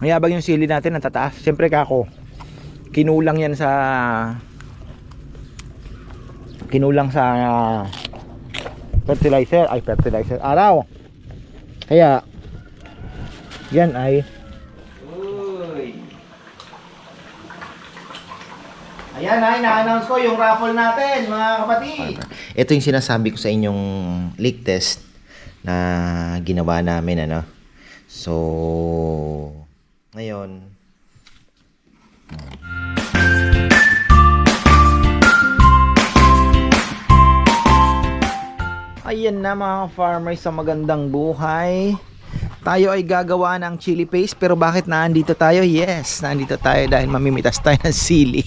Mayabang yung sili natin, ang tataas. Siyempre kako, kinulang yan sa kinulang sa ah, fertilizer, ay fertilizer, araw. Kaya, yan ay Uy. Ayan ay, na-announce ko yung raffle natin, mga kapatid. Ito yung sinasabi ko sa inyong leak test na ginawa namin ano. So ngayon Ayan na mga farmers sa magandang buhay. Tayo ay gagawa ng chili paste pero bakit naandito tayo? Yes, naandito tayo dahil mamimitas tayo ng sili.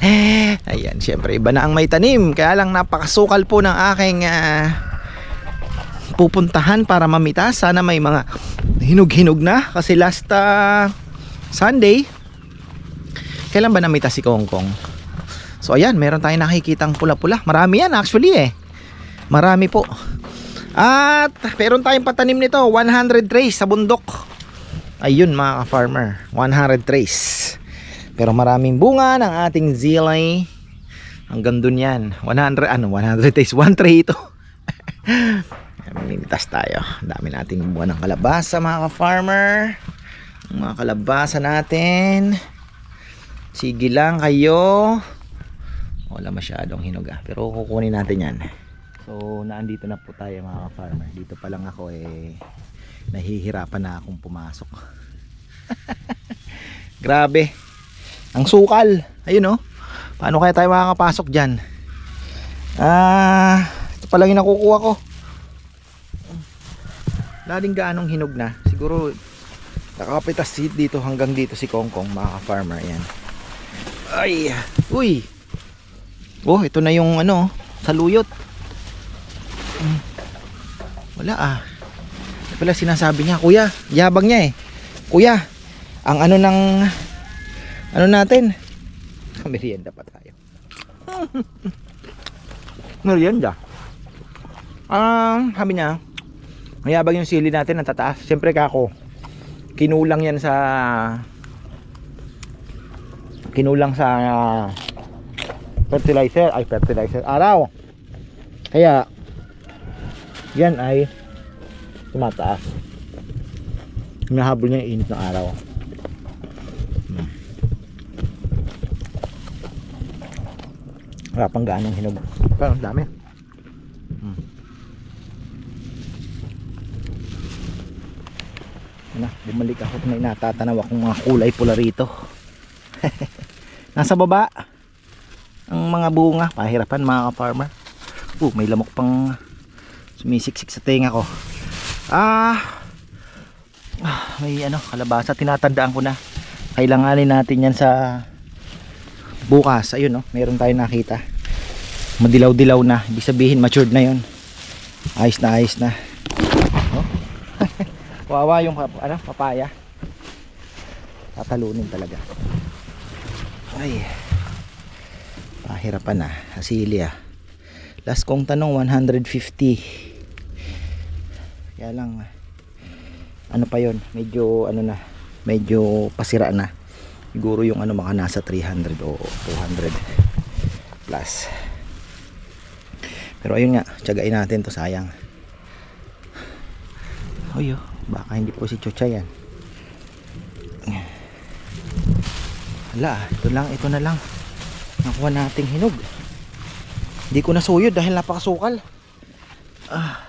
Ayan, syempre iba na ang may tanim. Kaya lang napakasukal po ng aking ah, pupuntahan para mamitas. Sana may mga hinog-hinog na kasi last ah, Sunday kailan ba namitas si Kongkong? So ayan, meron tayong nakikitang pula-pula. Marami yan actually eh. Marami po. At meron tayong patanim nito, 100 trays sa bundok. Ayun mga ka-farmer, 100 trays. Pero maraming bunga ng ating zilay. Hanggang dun yan. 100, ano, 100 trays. 1 tray ito. Mamimitas tayo. Dami nating buwan ng kalabasa mga ka-farmer. Ang mga kalabasa natin. Sige lang kayo. Wala masyadong hinog ah. Pero kukunin natin yan. So, naandito na po tayo mga farmer. Dito pa lang ako eh nahihirapan na akong pumasok. Grabe. Ang sukal. Ayun oh. Paano kaya tayo makakapasok diyan? Ah, ito pa lang yung nakukuha ko. Lading gaanong hinog na. Siguro nakapitas si- dito hanggang dito si Kongkong mga farmer yan. Ay, uy. Oh, ito na yung ano, saluyot. Hmm. Wala ah. Ito pala sinasabi niya, kuya, yabang niya eh. Kuya, ang ano ng ano natin? Merienda pa tayo. Merienda. Ah, sabi niya, mayabang yung sili natin ang tataas. Siyempre kako, kinulang yan sa kinulang sa ah, fertilizer, ay fertilizer, araw. Kaya, yan ay tumataas. Hinahabol niya yung init ng araw. Hmm. Wala pang gaanong hinog. Pero ang dami. Ano, bumalik ako may natatanaw akong mga kulay pula rito. Nasa baba ang mga bunga, pahirapan mga farmer. Uh, may lamok pang sumisiksik sa tenga ko. Ah, ah, may ano, kalabasa. Tinatandaan ko na. Kailanganin natin yan sa bukas. Ayun, no? meron tayong nakita. Madilaw-dilaw na. Ibig sabihin, matured na yon. Ayos na, ayos na. Wawa yung ano, papaya. Tatalunin talaga. Ay. Pahirapan na. Asili ah. Last kong tanong 150. Kaya lang ano pa yon medyo ano na medyo pasira na siguro yung ano mga nasa 300 o 200 plus pero ayun nga tiyagain natin to sayang Uy, oh, baka hindi po si Chocha yan Hala, ito lang, ito na lang nakuha nating hinog hindi ko nasuyod dahil napakasukal. Ah.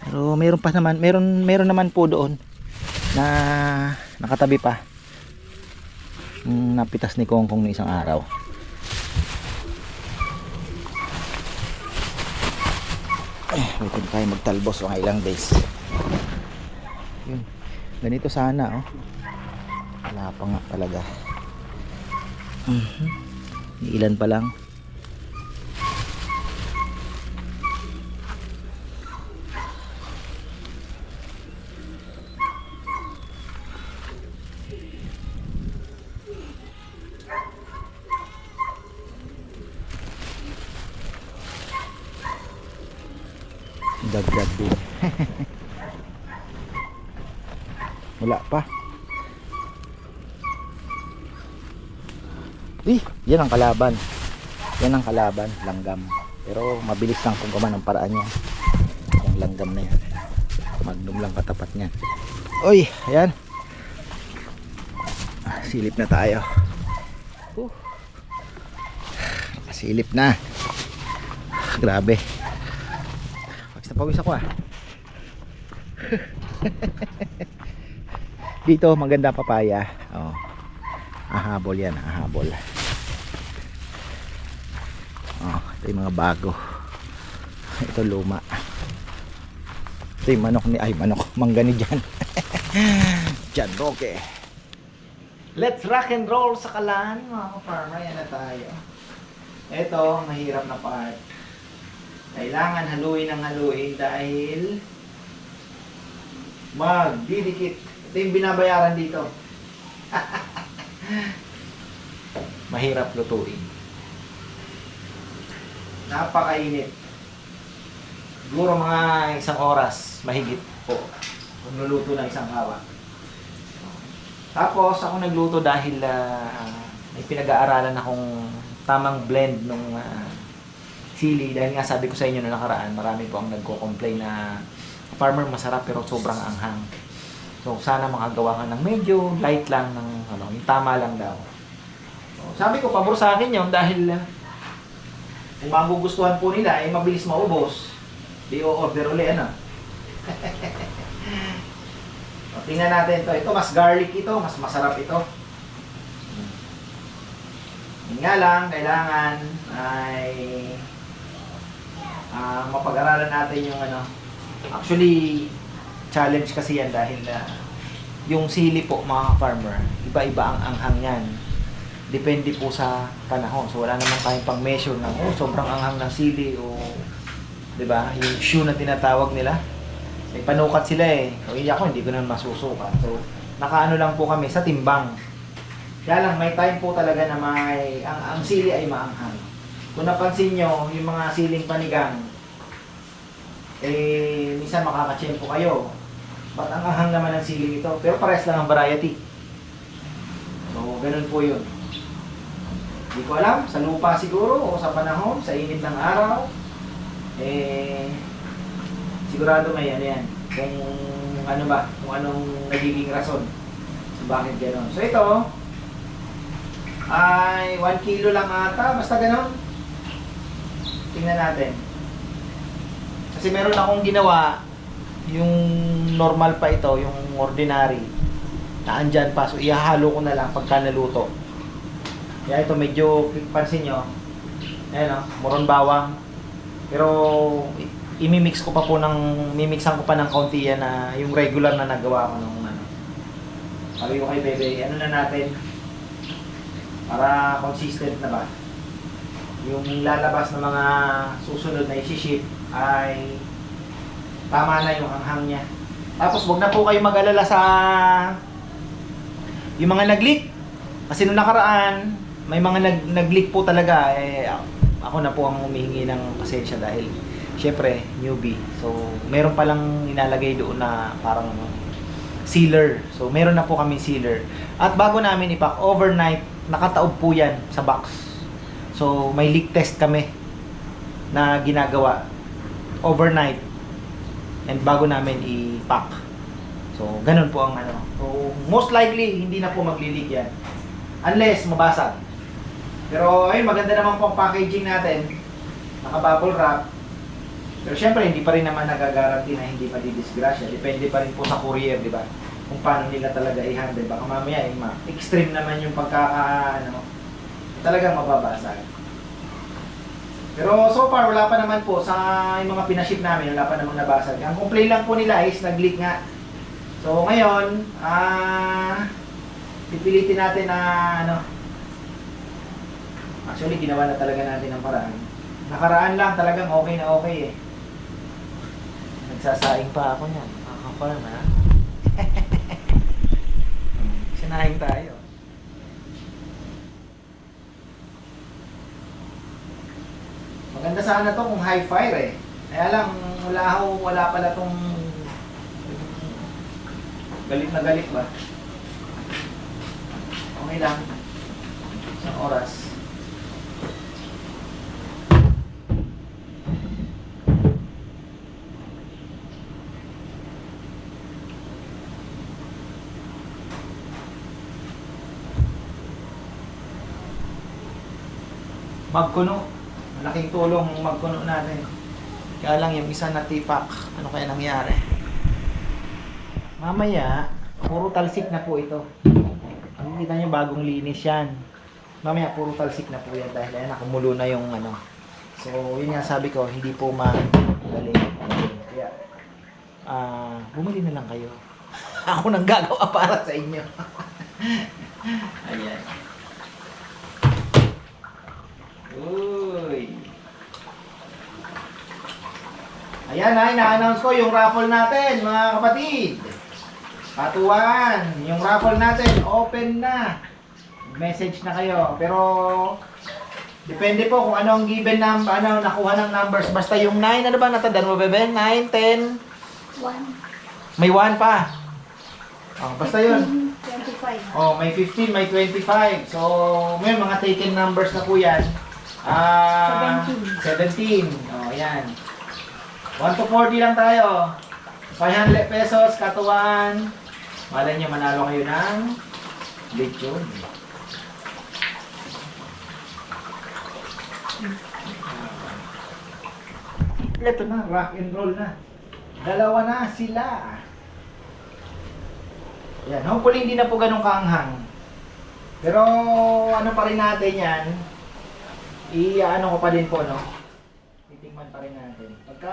Pero meron pa naman, meron meron naman po doon na nakatabi pa. Napitas ni Kongkong ng isang araw. Eh, waitin tayo magtalbos mga ilang days. Ganito sana oh. Wala pa nga talaga. Mhm. Ilan pa lang. dagdag din wala pa. Eh yan ang kalaban. Yan ang kalaban langgam. Pero mabilis lang kung kaman ang paraan niya. Yung langgam na yan. Magnum lang katapat niyan. Oy ayan. Ah, silip na tayo. Uh, silip na. Grabe. Pawis na pawis ako ah. Dito maganda papaya. Oh. Ahabol yan, ahabol. Oh, ito yung mga bago. Ito luma. Ito yung manok ni ay manok, mangga ni Jan. Jan Roque. Let's rock and roll sa kalan, mga farmer. Yan na tayo. Ito, mahirap na part. Kailangan haluin ng haluin dahil magdidikit. Ito yung binabayaran dito. Mahirap lutuin. Napakainit. Siguro mga isang oras, mahigit po. Kung luluto ng isang hawa. Tapos ako nagluto dahil ah, may pinag-aaralan akong tamang blend ng sili dahil nga sabi ko sa inyo na nakaraan marami po ang nagko-complain na farmer masarap pero sobrang anghang. So sana makagawa ka ng medyo light lang ng ano, yung tama lang daw. So, sabi ko pabor sa akin 'yon dahil ah, kung magugustuhan po nila ay mabilis maubos. Di o-order uli ano. o, tingnan natin to. Ito mas garlic ito, mas masarap ito. Yun nga lang, kailangan ay ah, mapag-aralan natin yung ano. Actually, challenge kasi yan dahil na yung sili po mga farmer, iba-iba ang anghang yan. Depende po sa panahon. So wala naman tayong pang-measure ng oh, sobrang anghang ng sili o 'di ba? Yung shoe na tinatawag nila. May panukat sila eh. So hindi ako hindi ko na masusukat. So nakaano lang po kami sa timbang. Kaya lang may time po talaga na may ang, ang sili ay maanghang. Kung napansin nyo, yung mga siling panigang, eh, minsan makakachempo kayo. Ba't ang ahang naman ng siling ito? Pero pares lang ang variety. So, ganun po yun. Hindi ko alam, sa lupa siguro, o sa panahon, sa init ng araw, eh, sigurado may ano yan. Kung ano ba, kung anong nagiging rason. So, bakit gano'n? So, ito, ay 1 kilo lang ata, basta gano'n. Tingnan natin. Kasi meron akong ginawa, yung normal pa ito, yung ordinary, na andyan pa. So, ihahalo ko na lang pagka naluto. Kaya ito medyo, pansin nyo, ayan o, moron bawang. Pero, imimix ko pa po ng, mimixan ko pa ng kaunti yan na yung regular na nagawa ko nung ano. Sabi ko kay Bebe, ano na natin, para consistent na ba? Yung lalabas na mga susunod na isi-ship ay tama na yung anghang niya. Tapos wag na po kayo mag-alala sa yung mga nag-leak. Kasi nung nakaraan, may mga nag nag-leak po talaga eh ako na po ang humihingi ng pasensya dahil syempre newbie. So meron pa lang inalagay doon na parang sealer. So meron na po kami sealer. At bago namin ipack overnight, nakataob po yan sa box. So may leak test kami na ginagawa overnight and bago namin i-pack. So, ganun po ang ano. So, most likely, hindi na po magli-leak yan. Unless, mabasag. Pero, ayun, maganda naman po ang packaging natin. Naka-bubble wrap. Pero syempre, hindi pa rin naman nagagaranti na hindi madidisgrasya. Depende pa rin po sa courier, di ba? Kung paano nila talaga i-handle. Baka mamaya, eh, ma- extreme naman yung pagkaka, ano, talagang mababasag. Pero so far, wala pa naman po sa yung mga pinaship namin, wala pa namang nabasag. Ang complaint lang po nila is nag-leak nga. So ngayon, ah, pipilitin natin na ano, actually ginawa na talaga natin ang paraan. Nakaraan lang talagang okay na okay eh. Nagsasaing pa ako niyan. Nakakapal na. Sinaing tayo. Maganda sana to kung high fire eh. Kaya lang, wala, ho, wala pala tong galit na galit ba? Okay lang. Isang oras. magkuno Malaking tulong magkuno natin. Kaya lang yung isa na tipak, ano kaya nangyari? Mamaya, puro talsik na po ito. Makikita nyo bagong linis yan. Mamaya puro talsik na po yan dahil ayan, nakumulo na yung ano. So, yun nga sabi ko, hindi po madali. Kaya, ah, bumili na lang kayo. Ako nang gagawa para sa inyo. Ayan. Uy. Ayan na, ina-announce ko yung raffle natin, mga kapatid. Patuan, yung raffle natin, open na. Message na kayo. Pero, depende po kung ano ang given number, ano nakuha ng numbers. Basta yung 9, ano ba natandaan mo, bebe? 9, 10, One. may 1 pa. Oh, basta yun. 25. Oh, may 15, may 25. So, may mga taken numbers na po yan. Ah, 17. Oh, yan. 1 to 40 lang tayo. 500 pesos, katuan. Malay niyo, manalo kayo ng lechon. Ito na, rock and roll na. Dalawa na sila. Yan, hopefully hindi na po ganun kaanghang. Pero ano pa rin natin yan, i-ano ko pa din po, no? Titingman pa rin natin. Pagka...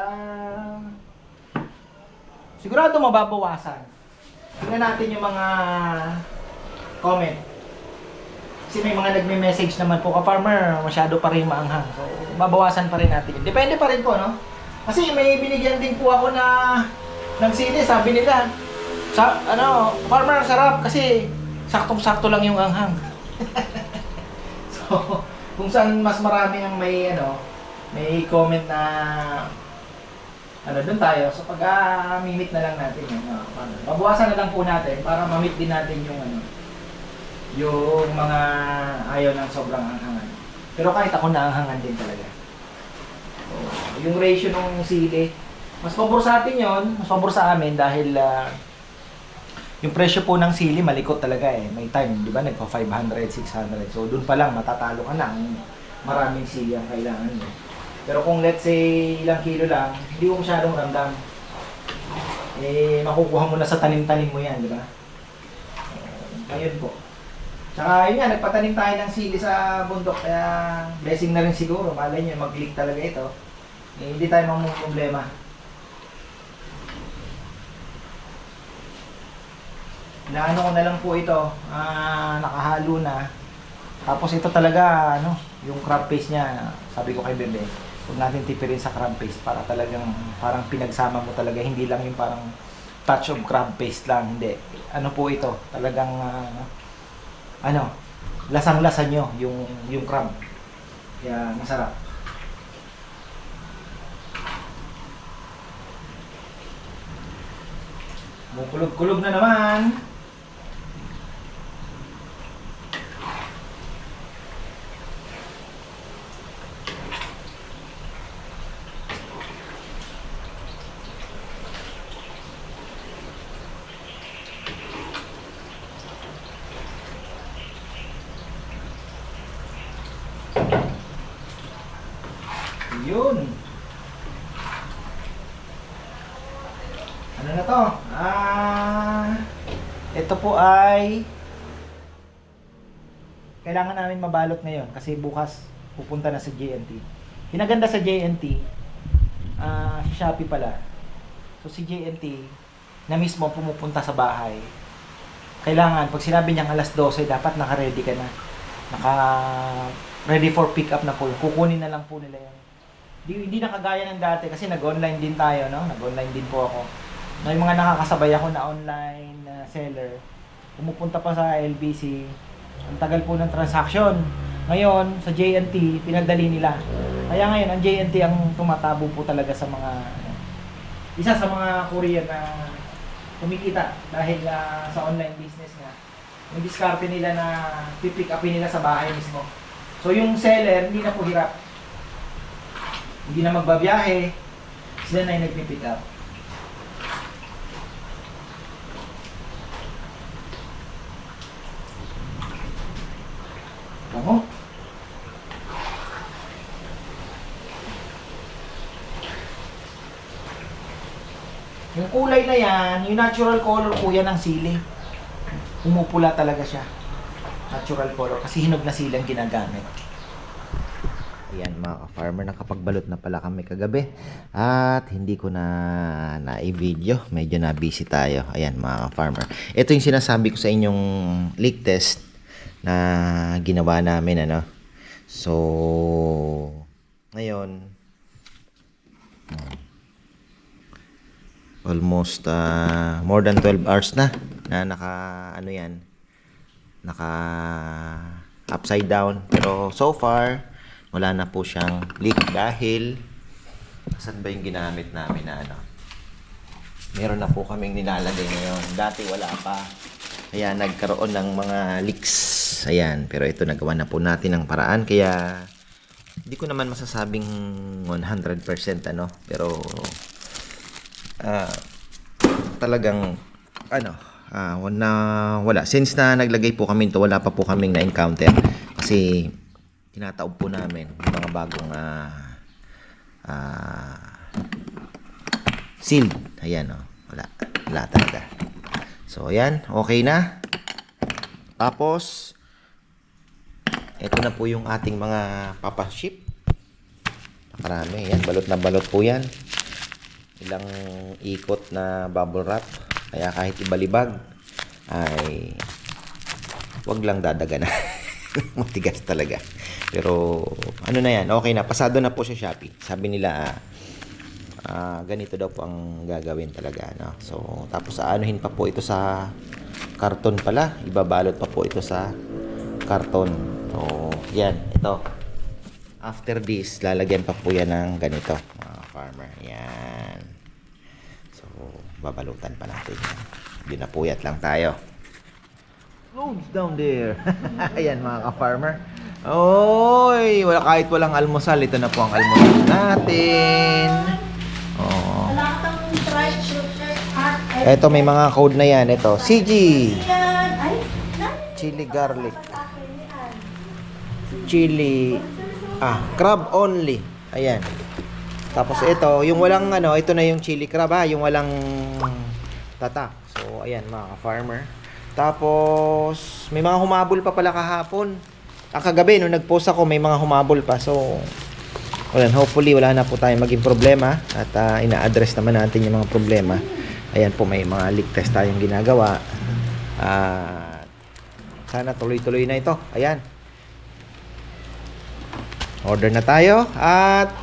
Sigurado mababawasan. Tingnan natin yung mga comment. Kasi may mga nagme-message naman po, ka-farmer, masyado pa rin maanghang. So, babawasan pa rin natin. Depende pa rin po, no? Kasi may binigyan din po ako na ng sili, sabi nila, sa, ano, farmer, sarap kasi saktong-sakto lang yung anghang. so, kung saan mas marami ang may, ano, may comment na, ano, doon tayo. So, pag mimit na lang natin yun. ano, babawasan na lang po natin para mamit din natin yung, ano, yung mga ayaw ng sobrang anghangan. Pero kahit ako naanghangan din talaga. So, yung ratio ng sili, mas pabor sa atin yon, mas pabor sa amin dahil ah, yung presyo po ng sili malikot talaga eh. May time, di ba, nagpa 500, 600. So doon pa lang matatalo ka na maraming sili ang kailangan mo. Pero kung let's say ilang kilo lang, hindi mo masyadong ramdam. Eh, makukuha mo na sa tanim-tanim mo yan, di ba? Ayun po. Tsaka yun nga, nagpatanim tayo ng sili sa bundok, kaya blessing na rin siguro. Malay nyo, mag-click talaga ito. Eh, hindi tayo mamang problema. Inaano ko na lang po ito, ah, nakahalo na. Tapos ito talaga, ano, yung crab paste niya, sabi ko kay Bebe, huwag natin tipirin sa crab paste para talagang parang pinagsama mo talaga, hindi lang yung parang touch of crab paste lang, hindi. Ano po ito, talagang, ah, ano, lasang-lasa nyo yung, yung crab. Kaya masarap. Kulog-kulog na naman. Yun. Ano na to? Ah, ito po ay kailangan namin mabalot ngayon kasi bukas pupunta na sa JNT. Kinaganda sa JNT, ah, si Shopee pala. So si JNT na mismo pumupunta sa bahay. Kailangan, pag sinabi niyang alas 12, dapat naka-ready ka na. Naka ready for pick up na po. Kukunin na lang po nila yung di, hindi na kagaya ng dati kasi nag-online din tayo, no? Nag-online din po ako. May mga nakakasabay ako na online uh, seller. Pumupunta pa sa LBC. Ang tagal po ng transaction. Ngayon, sa JNT, pinagdali nila. Kaya ngayon, ang JNT ang tumatabo po talaga sa mga ano, isa sa mga courier na kumikita dahil ah, sa online business nga. Yung diskarte nila na pipick upin nila sa bahay mismo. So yung seller, hindi na po hirap hindi na magbabiyahe, sila na yung nagpipick up. Bango. Yung kulay na yan, yung natural color po yan ng sili. Umupula talaga siya. Natural color kasi hinog na silang ginagamit. Ayan mga ka-farmer, nakapagbalot na pala kami kagabi at hindi ko na na-video. Medyo na busy tayo. Ayan mga farmer Ito yung sinasabi ko sa inyong leak test na ginawa namin. Ano? So, ngayon, almost ah, more than 12 hours na na naka ano yan naka upside down pero so far wala na po siyang leak dahil saan ba yung ginamit namin na ano meron na po kaming nilalagay ngayon dati wala pa kaya nagkaroon ng mga leaks. Ayan pero ito nagawa na po natin ng paraan. Kaya hindi ko naman masasabing 100% ano pero ah, talagang ano ah wala wala. Since na naglagay po kami to wala pa po kaming na encounter kasi tinataob po namin yung mga bagong ah ah, sealed ayan oh wala. Wala talaga so ayan okay na tapos ito na po yung ating mga papaship Nakarami. Yan, balot na balot po yan. Ilang ikot na bubble wrap. Kaya kahit ibalibag, ay wag lang dadaga na. Matigas talaga. Pero ano na yan, okay na. Pasado na po sa Shopee. Sabi nila, ah, ah, ganito daw po ang gagawin talaga. No? So, tapos aanuhin pa po ito sa karton pala. Ibabalot pa po ito sa karton. So, yan. Ito. After this, lalagyan pa po yan ng ganito, mga farmer. Yan. So, babalutan pa natin yan. Binapuyat lang tayo. Loads down there. Ayan, mga ka-farmer. Oy, wala kahit walang almusal, ito na po ang almusal natin. Ito may mga code na yan. Ito, CG. Chili garlic. Chili ah crab only ayan tapos ito yung walang ano ito na yung chili crab ha yung walang tatak so ayan mga farmer tapos may mga humabol pa pala kahapon ang kagabi nung nag-post ako may mga humabol pa so Ayan, hopefully wala na po tayong maging problema at ah, ina-address naman natin yung mga problema. Ayan po may mga leak test tayong ginagawa. At sana tuloy-tuloy na ito. Ayan. Order na tayo at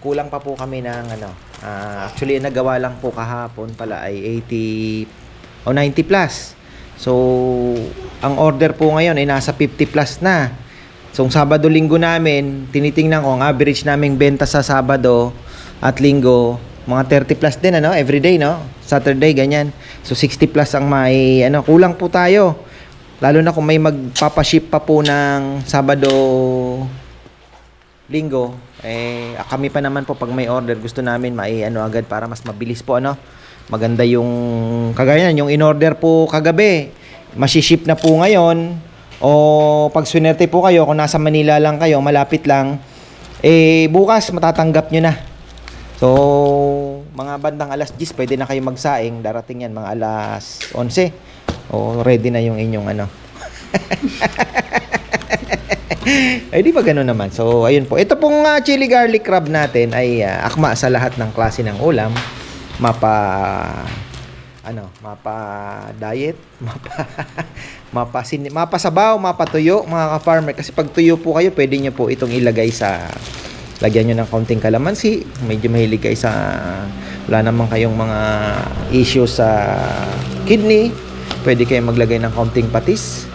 kulang pa po kami ng ano. ah, actually nagawa lang po kahapon pala ay 80 o 90 plus. So ang order po ngayon ay nasa 50 plus na. So Sabado Linggo namin, tinitingnan ko ang average naming benta sa Sabado at Linggo mga 30 plus din ano every day no Saturday ganyan so 60 plus ang may ano kulang po tayo Lalo na kung may magpapaship pa po ng Sabado, Linggo, eh kami pa naman po pag may order gusto namin mai ano agad para mas mabilis po ano. Maganda yung kagaya yung in-order po kagabi. Masiship na po ngayon o pag swinerte po kayo kung nasa Manila lang kayo, malapit lang, eh bukas matatanggap nyo na. So, mga bandang alas 10, pwede na kayo magsaing. Darating yan mga alas 11. O, ready na yung inyong ano. ay, di ba gano'n naman? So, ayun po. Ito pong ah, chili garlic crab natin ay ah, akma sa lahat ng klase ng ulam. Mapa ano, mapa diet, mapa mapa sin, mapa sabaw, mapa tuyo, mga ka-farmer kasi pag tuyo po kayo, pwede niyo po itong ilagay sa lagyan niyo ng kaunting kalamansi, medyo mahilig kayo sa wala naman kayong mga issues sa kidney, pwede kayong maglagay ng kaunting patis.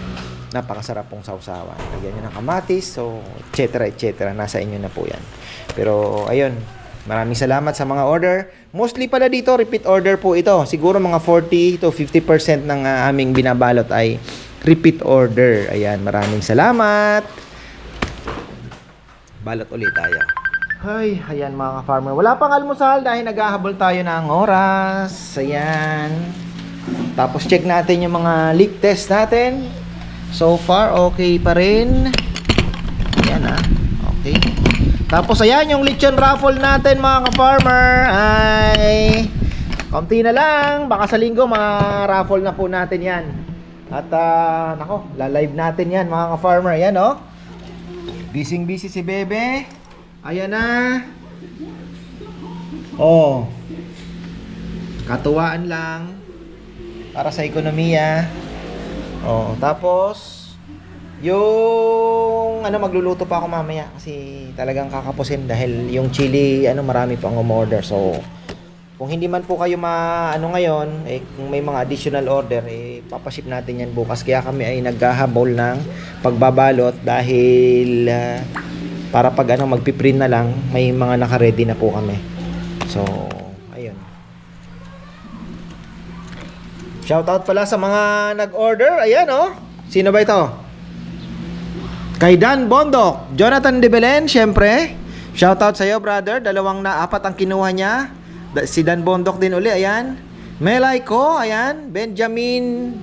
Napakasarap pong sausawan. Lagyan niyo ng kamatis, so etc. etc. Nasa inyo na po 'yan. Pero ayun, Maraming salamat sa mga order. Mostly pala dito, repeat order po ito. Siguro mga 40 to 50% ng ah, aming binabalot ay repeat order. Ayan, maraming salamat. Balot ulit tayo. Hay, ayan mga farmer. Wala pang almusal dahil naghahabol tayo ng oras. Ayan. Tapos check natin yung mga leak test natin. So far, okay pa rin. Ayan ah. Okay. Tapos ayan yung lechon raffle natin mga ka-farmer ay kaunti na lang. Baka sa linggo ma-raffle na po natin yan. At ah, nako, la-live natin yan mga ka-farmer. Yan oh. Busy busy si Bebe. Ayan na. Oh. Katuwaan lang para sa ekonomiya. Oh, tapos yung ano magluluto pa ako mamaya kasi talagang kakapusin dahil yung chili ano marami pang umorder. So kung hindi man po kayo ma ano ngayon, eh kung may mga additional order eh papaship natin yan bukas. Kaya kami ay naghahabol ng pagbabalot dahil ah, para pag ano magpiprint na lang, may mga naka-ready na po kami. So, ayun. Shoutout pala sa mga nag-order. Ayan oh. Sino ba ito? Kay Dan Bondok. Jonathan De Belen, syempre. Shoutout sa iyo, brother. Dalawang na apat ang kinuha niya. Si Dan Bondok din uli, ayan. Melay ko, ayan. Benjamin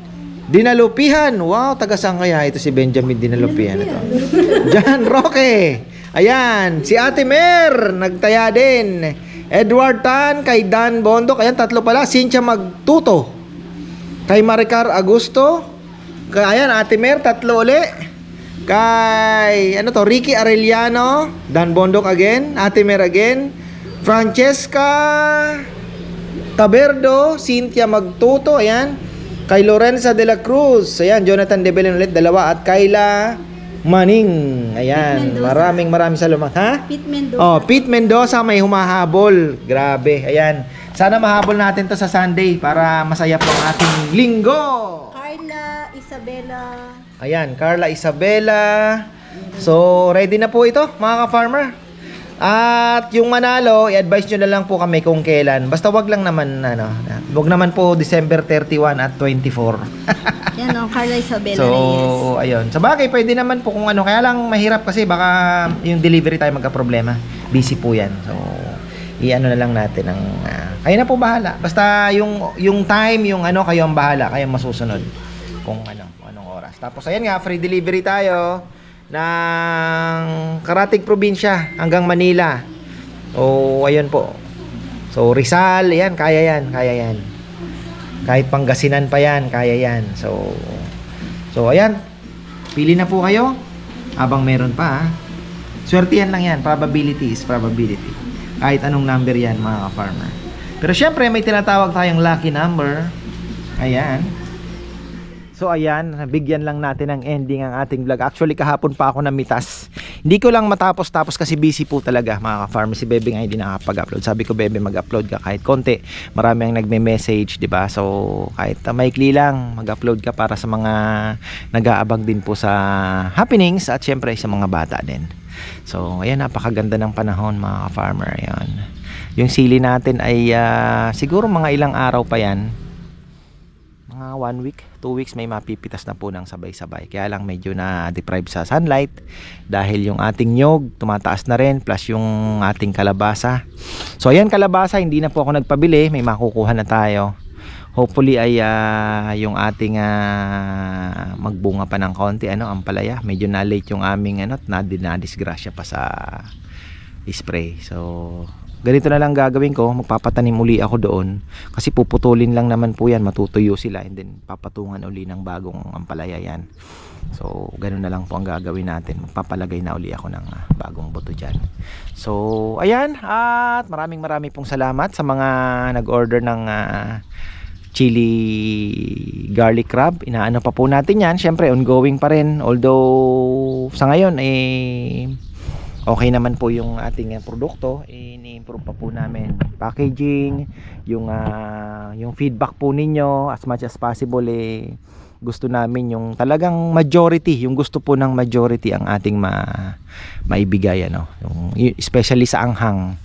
Dinalupihan. Wow, taga saan kaya ito si Benjamin Dinalupihan ito? Jan Roque. Ayan, si Ate Mer, nagtaya din. Edward Tan, kay Dan Bondok. Ayan, tatlo pala. Cynthia Magtuto. Kay Maricar Agusto. Kay, ayan, Ate Mer, tatlo uli. Kay, ano to, Ricky Arellano. Dan Bondok again. Ate Mer again. Francesca Taberdo. Cynthia Magtuto. Ayan. Kay Lorenza de la Cruz. Ayan, Jonathan De Belen ulit, dalawa. At Kayla Maning. Ayan, Mendoza. maraming maraming salamat. Ha? Pete Mendoza. Oh, Pete Mendoza may humahabol. Grabe. Ayan. Sana mahabol natin to sa Sunday para masaya po ang ating linggo. Carla Isabella. Ayan, Carla Isabela. So, ready na po ito, mga ka-farmer. At yung manalo, i-advise nyo na lang po kami kung kailan. Basta wag lang naman, ano, wag naman po December 31 at 24. Yan o, Carla Isabella So, Reyes. ayun. Sa bagay, pwede naman po kung ano. Kaya lang mahirap kasi baka yung delivery tayo magka-problema. Busy po yan. So, i-ano na lang natin ang... ah, kayo na po bahala. Basta yung, yung time, yung ano, kayo ang bahala. Kayo ang masusunod. Kung ano, anong oras. Tapos, ayan nga, free delivery tayo ng Karatig Probinsya hanggang Manila. O, ayun po. So, Rizal, yan, kaya yan, kaya yan. Kahit Pangasinan pa yan, kaya yan. So, so ayan. Pili na po kayo. Habang meron pa, ha? Swerte yan lang yan. Probability is probability. Kahit anong number yan, mga ka-farmer. Pero syempre, may tinatawag tayong lucky number. Ayan. So ayan, bigyan lang natin ng ending ang ating vlog. Actually kahapon pa ako namitas. Hindi ko lang matapos tapos kasi busy po talaga mga ka-farmer. Si Bebe nga hindi nakakapag-upload. Sabi ko Bebe mag-upload ka kahit konti. Marami ang nagme-message, 'di ba? So kahit uh, maikli lang, mag-upload ka para sa mga nag-aabang din po sa happenings at syempre sa mga bata din. So ayan, napakaganda ng panahon mga ka-farmer. Ayan. Yung sili natin ay ah, siguro mga ilang araw pa yan mga one week, two weeks may mapipitas na po ng sabay-sabay. Kaya lang medyo na deprive sa sunlight dahil yung ating nyog tumataas na rin plus yung ating kalabasa. So ayan kalabasa, hindi na po ako nagpabili, may makukuha na tayo. Hopefully ay ah, yung ating ah, magbunga pa ng konti ano, ang palaya. Medyo na late yung aming ano, na dinadisgrasya pa sa spray. So ganito na lang gagawin ko, magpapatanim uli ako doon kasi puputulin lang naman po yan, matutuyo sila and then papatungan uli ng bagong ampalaya yan. So, ganun na lang po ang gagawin natin. Magpapalagay na uli ako ng ah, bagong buto dyan. So, ayan. At maraming maraming pong salamat sa mga nag-order ng ah, chili garlic crab. Inaano pa po natin yan. Siyempre, ongoing pa rin. Although, sa ngayon, eh, okay naman po yung ating eh, produkto. Eh, ni-improve pa po namin. Packaging, yung, ah, yung feedback po ninyo, as much as possible, eh, gusto namin yung talagang majority, yung gusto po ng majority ang ating ma maibigay ano. Yung especially sa anghang.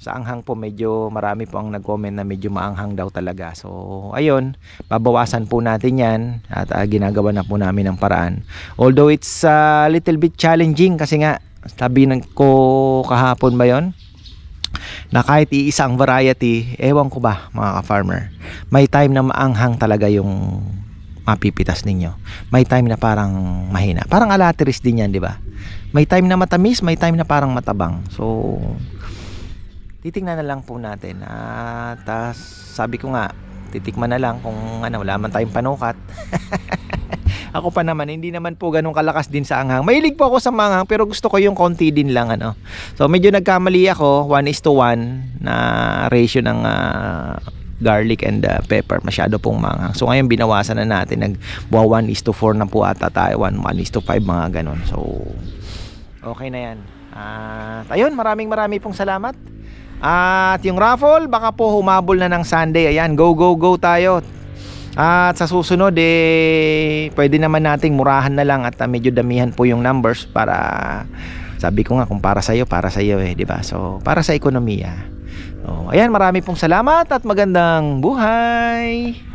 Sa anghang po medyo marami po ang nag-comment na medyo maanghang daw talaga. So ayun, babawasan po natin 'yan at ah, ginagawa na po namin ng paraan. Although it's a little bit challenging kasi nga sabi ng ko kahapon ba 'yon? na kahit iisang variety, ewan ko ba mga ka-farmer, may time na maanghang talaga yung mapipitas ninyo. May time na parang mahina. Parang alatiris din yan, di ba? may time na matamis, may time na parang matabang. So, titingnan na lang po natin. At ah, sabi ko nga, titikman na lang kung ano, wala man tayong panukat. ako pa naman, hindi naman po ganun kalakas din sa anghang. Mahilig po ako sa manghang, pero gusto ko yung konti din lang. Ano. So, medyo nagkamali ako, 1 is to 1 na ratio ng ah, garlic and ah, pepper. Masyado pong manghang. So, ngayon binawasan na natin. Nag 1 is to 4 na po ata tayo. 1, 1 is to 5, mga ganun. So, okay na yan. At ayun, maraming maraming pong salamat. At yung raffle, baka po humabol na ng Sunday. Ayan, go, go, go tayo. At sa susunod, eh, pwede naman nating murahan na lang at ah, medyo damihan po yung numbers para sabi ko nga kung para sa iyo, para sa iyo eh, 'di ba? So, para sa ekonomiya. Oh, ayan, marami pong salamat at magandang buhay.